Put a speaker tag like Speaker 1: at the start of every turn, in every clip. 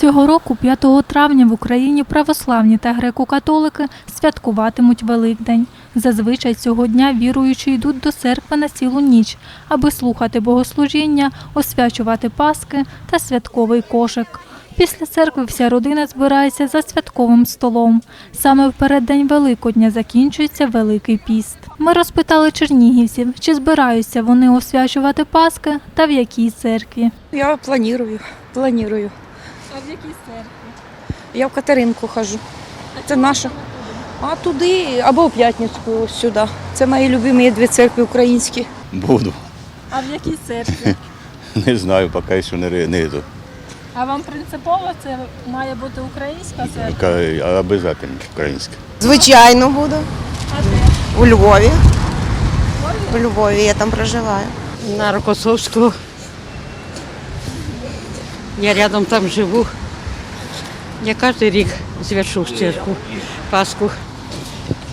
Speaker 1: Цього року, 5 травня, в Україні православні та греко-католики святкуватимуть Великдень. Зазвичай цього дня віруючі йдуть до церкви на цілу ніч, аби слухати богослужіння, освячувати паски та святковий кошик. Після церкви вся родина збирається за святковим столом. Саме в переддень Великодня закінчується Великий піст. Ми розпитали чернігівців, чи збираються вони освячувати паски та в якій церкві.
Speaker 2: Я планирую, планирую.
Speaker 1: В якій церкві?
Speaker 2: Я в Катеринку хожу. Це наша. А туди або в П'ятницьку, ось сюди. Це мої любимі дві церкви українські.
Speaker 3: Буду.
Speaker 1: А в якій церкві?
Speaker 3: Не знаю, поки що не, не йду.
Speaker 1: А вам принципово це має бути українська церква?
Speaker 3: Поки обов'язково українське.
Speaker 4: Звичайно буду.
Speaker 1: А де?
Speaker 4: У Львові. У Львові я там проживаю.
Speaker 5: На Рокоссовскую. Я рядом там живу. Я кожен рік свячу в церкву Пасху.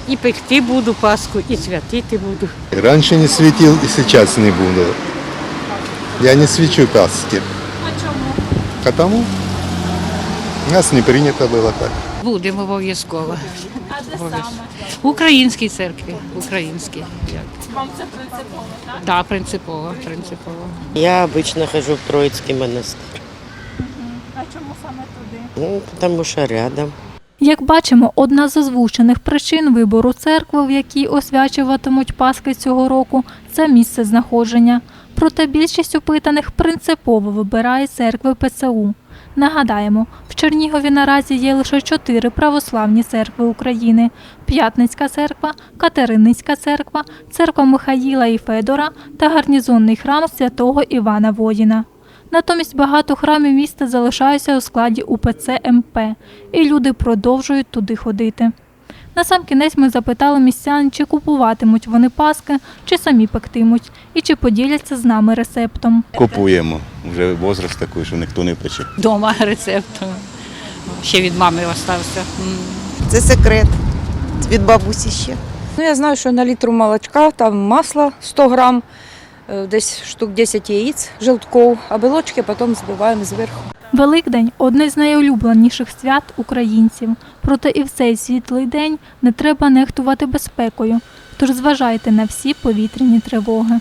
Speaker 5: І пекти буду Пасху, і святити буду.
Speaker 6: Раньше не светил и сейчас не буду. Я не свечу Пасхи.
Speaker 1: А чому?
Speaker 6: Потому у нас не принято было так.
Speaker 5: Будемо обов'язково.
Speaker 1: А де саме?
Speaker 5: В українській церкві. Українській.
Speaker 1: Вам це принципово, так?
Speaker 5: Так, да, принципово, принципово.
Speaker 7: Я обычно хожу в Троицкий монастырь.
Speaker 1: Чому саме туди?
Speaker 7: Ну, потому что рядом.
Speaker 1: Як бачимо, одна з озвучених причин вибору церкви, в якій освячуватимуть Паски цього року, це місце знаходження. Проте більшість опитаних принципово вибирає церкви ПЦУ. Нагадаємо, в Чернігові наразі є лише чотири православні церкви України: П'ятницька церква, Катериницька церква, церква Михаїла і Федора та гарнізонний храм святого Івана Воїна. Натомість багато храмів міста залишаються у складі УПЦ МП, і люди продовжують туди ходити. Насамкінець ми запитали містян, чи купуватимуть вони паски, чи самі пектимуть, і чи поділяться з нами рецептом.
Speaker 3: Купуємо. Вже возраст такий, що ніхто не пече.
Speaker 5: Дома рецепт. Ще від мами. М.
Speaker 4: Це секрет від бабусі ще.
Speaker 2: Ну, я знаю, що на літру молочка, там масло 100 грам, десь штук 10 яєць, желтков, а білочки потім збиваємо зверху.
Speaker 1: Великдень одне з найулюбленіших свят українців. Проте і в цей світлий день не треба нехтувати безпекою. Тож зважайте на всі повітряні тривоги.